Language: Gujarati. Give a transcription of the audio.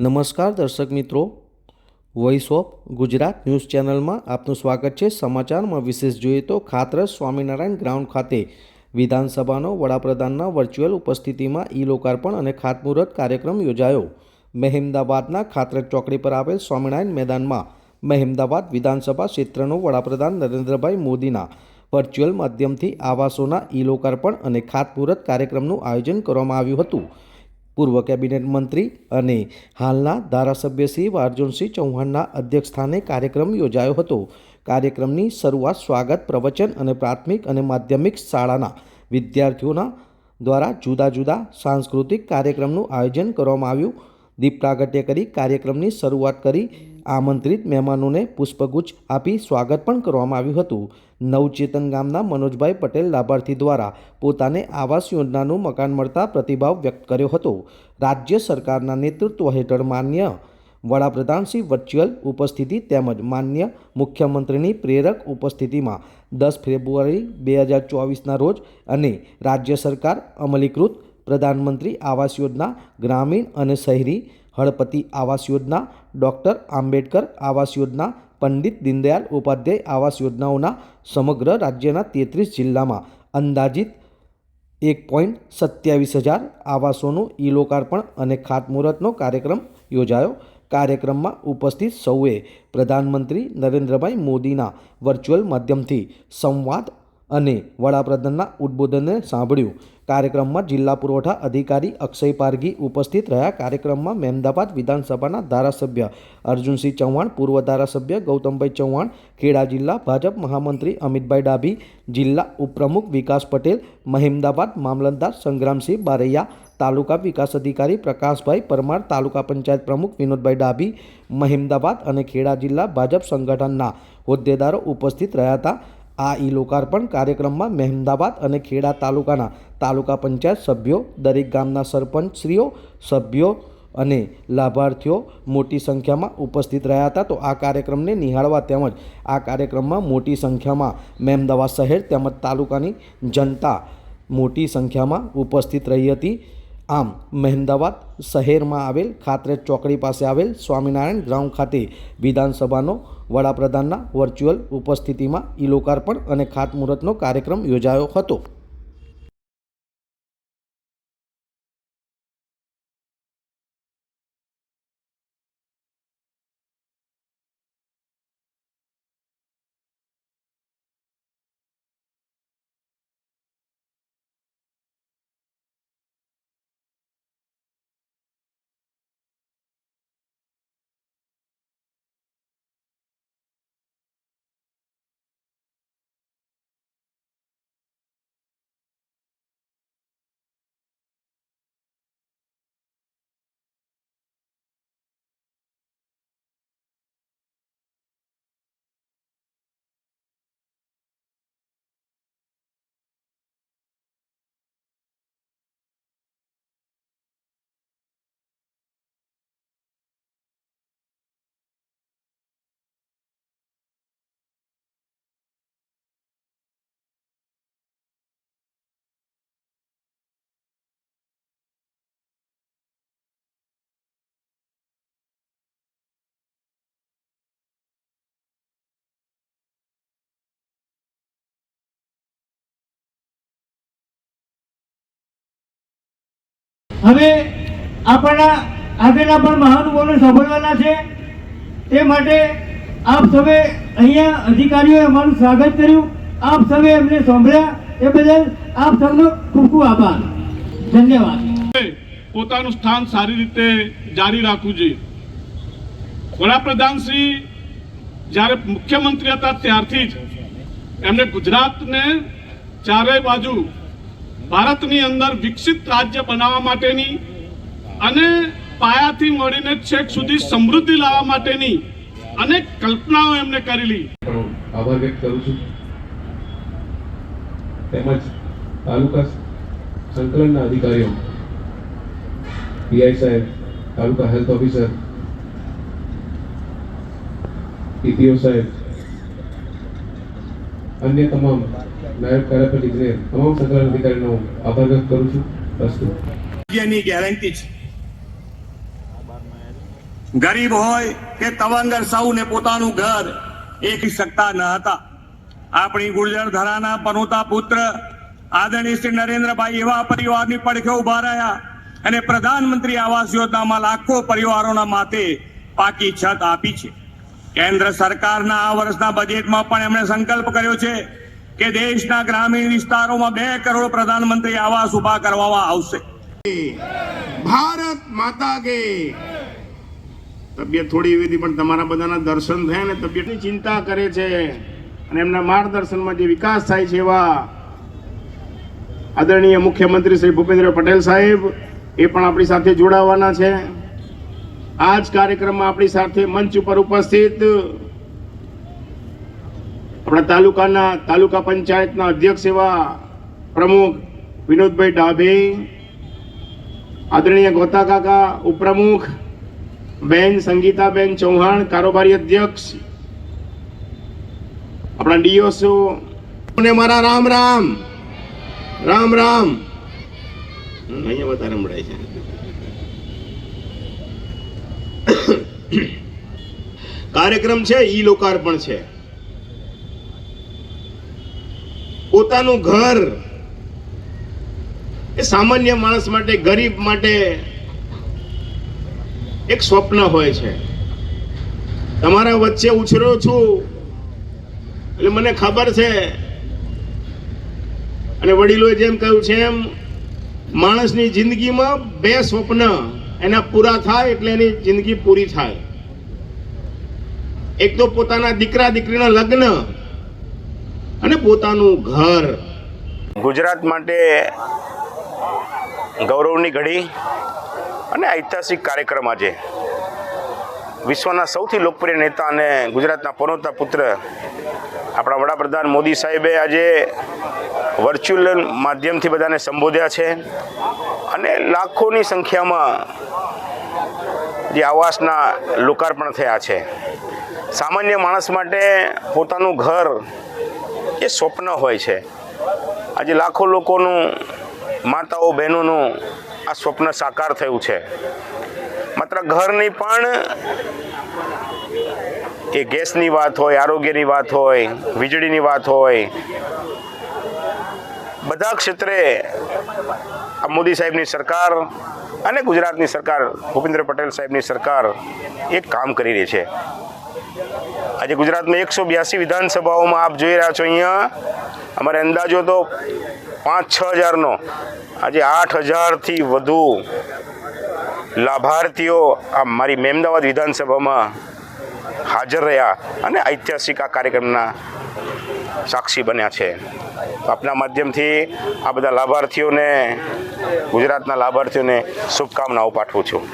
નમસ્કાર દર્શક મિત્રો. વોઇસ ઓફ ગુજરાત ન્યૂઝ ચેનલમાં આપનું સ્વાગત છે. સમાચારમાં વિશેષ જોઈએ તો ખાતરસ સ્વામિનારાયણ ગ્રાઉન્ડ ખાતે વિધાનસભાનો વડાપ્રધાનના વર્ચ્યુઅલ ઉપસ્થિતિમાં ઈ લોકાર્પણ અને ખાતમુહૂર્ત કાર્યક્રમ યોજાયો. મહેમદાબાદના ખાતરજ ચોકડી પર આવેલ સ્વામિનારાયણ મેદાનમાં મહેમદાબાદ વિધાનસભા ક્ષેત્રનો વડાપ્રધાન નરેન્દ્રભાઈ મોદીના વર્ચ્યુઅલ માધ્યમથી આવાસોના ઈ લોકાર્પણ અને ખાતમુહૂર્ત કાર્યક્રમનું આયોજન કરવામાં આવ્યું હતું. પૂર્વ કેબિનેટ મંત્રી અને હાલના ધારાસભ્ય શ્રી વારજોનસિંહ ચૌહાણના અધ્યક્ષસ્થાને કાર્યક્રમ યોજાયો હતો. કાર્યક્રમની શરૂઆત સ્વાગત, પ્રવચન અને પ્રાથમિક અને માધ્યમિક શાળાના વિદ્યાર્થીઓના દ્વારા જુદા જુદા સાંસ્કૃતિક કાર્યક્રમનું આયોજન કરવામાં આવ્યું. દીપ પ્રાગટ્ય કરી કાર્યક્રમની શરૂઆત કરી આમંત્રિત મહેમાનોને પુષ્પગુચ્છ આપી સ્વાગત પણ કરવામાં આવ્યું હતું. નવચેતન ગામના મનોજભાઈ પટેલ લાભાર્થી દ્વારા પોતાને આવાસ યોજનાનું મકાન મળતા પ્રતિભાવ વ્યક્ત કર્યો હતો. રાજ્ય સરકારના નેતૃત્વ હેઠળ માન્ય વડાપ્રધાન શ્રી વર્ચ્યુઅલ ઉપસ્થિતિ તેમજ માન્ય મુખ્યમંત્રીની પ્રેરક ઉપસ્થિતિમાં દસ ફેબ્રુઆરી બે હજાર ચોવીસના રોજ અને રાજ્ય સરકાર અમલીકૃત પ્રધાનમંત્રી આવાસ યોજના ગ્રામીણ અને શહેરી હળપતિ આવાસ યોજના, ડૉક્ટર આંબેડકર આવાસ યોજના, પંડિત દીનદયાળ ઉપાધ્યાય આવાસ યોજનાઓના સમગ્ર રાજ્યના તેત્રીસ જિલ્લામાં અંદાજિત એક પોઈન્ટ સત્યાવીસ હજાર આવાસોનું ઈ લોકાર્પણ અને ખાતમુહૂર્તનો કાર્યક્રમ યોજાયો. કાર્યક્રમમાં ઉપસ્થિત સૌએ પ્રધાનમંત્રી નરેન્દ્રભાઈ મોદીના વર્ચ્યુઅલ માધ્યમથી સંવાદ અને વડાપ્રધાનના ઉદ્બોધનને સાંભળ્યું. કાર્યક્રમમાં જિલ્લા પુરવઠા અધિકારી અક્ષય પારગી ઉપસ્થિત રહ્યા. કાર્યક્રમમાં મહેમદાબાદ વિધાનસભાના ધારાસભ્ય અર્જુનસિંહ ચૌહાણ, પૂર્વ ધારાસભ્ય ગૌતમભાઈ ચૌહાણ, ખેડા જિલ્લા ભાજપ મહામંત્રી અમિતભાઈ ડાભી, જિલ્લા ઉપપ્રમુખ વિકાસ પટેલ મહેમદાબાદ મામલતદાર સંગ્રામસિંહ બારૈયા, તાલુકા વિકાસ અધિકારી પ્રકાશભાઈ પરમાર, તાલુકા પંચાયત પ્રમુખ વિનોદભાઈ ડાભી મહેમદાબાદ અને ખેડા જિલ્લા ભાજપ સંગઠનના હોદ્દેદારો ઉપસ્થિત રહ્યા હતા. આ ઈ લોકાર્પણ કાર્યક્રમમાં મહેમદાબાદ અને ખેડા તાલુકાના તાલુકા પંચાયત સભ્યો, દરેક ગામના સરપંચશ્રીઓ, સભ્યો અને લાભાર્થીઓ મોટી સંખ્યામાં ઉપસ્થિત રહ્યા હતા. તો આ કાર્યક્રમને નિહાળવા તેમજ આ કાર્યક્રમમાં મોટી સંખ્યામાં મહેમદાવાદ શહેર તેમજ તાલુકાની જનતા મોટી સંખ્યામાં ઉપસ્થિત રહી હતી. આમ, મહેમદાવાદ શહેરમાં આવેલ ખાતરેજ ચોકડી પાસે આવેલ સ્વામિનારાયણ ગ્રાઉન્ડ ખાતે વિધાનસભાનો વડાપ્રધાનના વર્ચ્યુઅલ ઉપસ્થિતિમાં ઈ લોકાર્પણ અને ખાતમુહૂર્તનો કાર્યક્રમ યોજાયો હતો. હવે આપણા આગળના પણ મહાનુભાવોને સાંભળવાના છે. તે માટે આપ સૌએ અહીંયા અધિકારીઓએ અમારું સ્વાગત કર્યું. આપ સૌએ એમને સાંભળ્યા. એ બદલ આપ સૌનો ખૂબ ખૂબ આભાર. ધન્યવાદ. પોતાનું સ્થાન સારી રીતે જારી રાખવું જોઈએ. વડાપ્રધાન શ્રી જ્યારે મુખ્યમંત્રી હતા ત્યારથી જ એમને ગુજરાતને ચારેય બાજુ ભારતની અંદર વિકસિત રાજ્ય બનાવવા માટેની અને પાયાથી મળીને છેક સુધી સમૃદ્ધિ લાવવા માટેની અનેક કલ્પનાઓ એમને કરેલી. આભાર વ્યક્ત કરું છું. તેમજ તાલુકા સંકલનના અધિકારીઓ, પીઆઈ સાહેબ, તાલુકા હેલ્થ ઓફિસર ટીપીઓ સાહેબ, અન્ય તમામ નાયબ કાર્યપાલક ઇજનેર તમામ સંકલન અધિકારીનો આભાર વ્યક્ત કરું છું. અસ્તુ. જગ્યાની ગેરંટી છે. ગરીબ હોય કે તવંગર સૌને પોતાનું ઘર એકી શકતા ન હતા. આપણી ગુર્જર ધરાના પનોતા પુત્ર આદરણીય શ્રી નરેન્દ્રભાઈ એવા પરિવારની પડખે ઊભા રહ્યા અને પ્રધાનમંત્રી આવાસ યોજનામાં લાખો પરિવારોના માથે પાકી છત આપી છે. કેન્દ્ર સરકારના આ વર્ષના બજેટમાં પણ એમણે સંકલ્પ કર્યો છે કે દેશના ગ્રામીણ વિસ્તારોમાં બે કરોડ પ્રધાનમંત્રી આવાસ ઊભા કરવામાં આવશે. ભારત માતા કે તબિયત થોડી એવી હતી, પણ તમારા બધાના દર્શન થયા ને તબિયતની ચિંતા કરે છે અને એમના માર્ગદર્શનમાં જે વિકાસ થાય છે એવા આદરણીય મુખ્યમંત્રી શ્રી ભૂપેન્દ્ર પટેલ સાહેબ, એ પણ આપણી સાથે જોડાવાના છે. આ જ કાર્યક્રમમાં આપણી સાથે મંચ ઉપર ઉપસ્થિત આપણા તાલુકાના તાલુકા પંચાયતના અધ્યક્ષ એવા પ્રમુખ વિનોદભાઈ ડાભે આદરણીય ગોતા કાકા ઉપપ્રમુખ બેન સંગીતાબેન ચૌહાણ કારોબારી અધ્યક્ષ આપણા ડીઓસો. અને મારા રામ રામ. રામ રામ. અહીંયા વધારે મળાય છે. કાર્યક્રમ છે ઈ લોકાર્પણ છે. પોતાનું ઘર એ સામાન્ય માણસ માટે, ગરીબ માટે એક સ્વપ્ન હોય છે. તમારા વચ્ચે ઉછર્યો છું એટલે મને ખબર છે. અને વડીલોએ જેમ કહ્યું છે એમ, માણસની જિંદગીમાં બે સ્વપ્ન એના પૂરા થાય એટલે એની જિંદગી પૂરી થાય. એક તો પોતાના દીકરા દીકરીના લગ્ન અને પોતાનું ઘર. ગુજરાત માટે ગૌરવની ઘડી અને ઐતિહાસિક કાર્યક્રમ આજે. વિશ્વના સૌથી લોકપ્રિય નેતા અને ગુજરાતના પનોતા પુત્ર આપણા વડાપ્રધાન મોદી સાહેબે આજે વર્ચ્યુઅલ માધ્યમથી બધાને સંબોધ્યા છે અને લાખોની સંખ્યામાં જે આવાસના લોકાર્પણ થયા છે. સામાન્ય માણસ માટે પોતાનું ઘર એ સ્વપ્ન હોય છે. આજે લાખો લોકોનું, માતાઓ બહેનોનું આ સ્વપ્ન સાકાર થયું છે. માત્ર ઘરની પણ એ ગેસની વાત હોય, આરોગ્યની વાત હોય, વીજળીની વાત હોય, બધા ક્ષેત્રે આ મોદી સાહેબની સરકાર અને ગુજરાતની સરકાર, ભૂપેન્દ્ર પટેલ સાહેબની સરકાર એક કામ કરી રહી છે. આજે ગુજરાતમાં એકસો બ્યાસી વિધાનસભાઓમાં આપ જોઈ રહ્યા છો અહીંયા. અમારે અંદાજો તો પાંચ, છ હજારનો. આજે આઠ હજારથી વધુ લાભાર્થીઓ આ મારી મેમદાવાદ વિધાનસભામાં હાજર રહ્યા અને ઐતિહાસિક આ કાર્યક્રમના સાક્ષી બન્યા છે. તો આપના માધ્યમથી આ બધા લાભાર્થીઓને, ગુજરાતના લાભાર્થીઓને શુભકામનાઓ પાઠવું છું.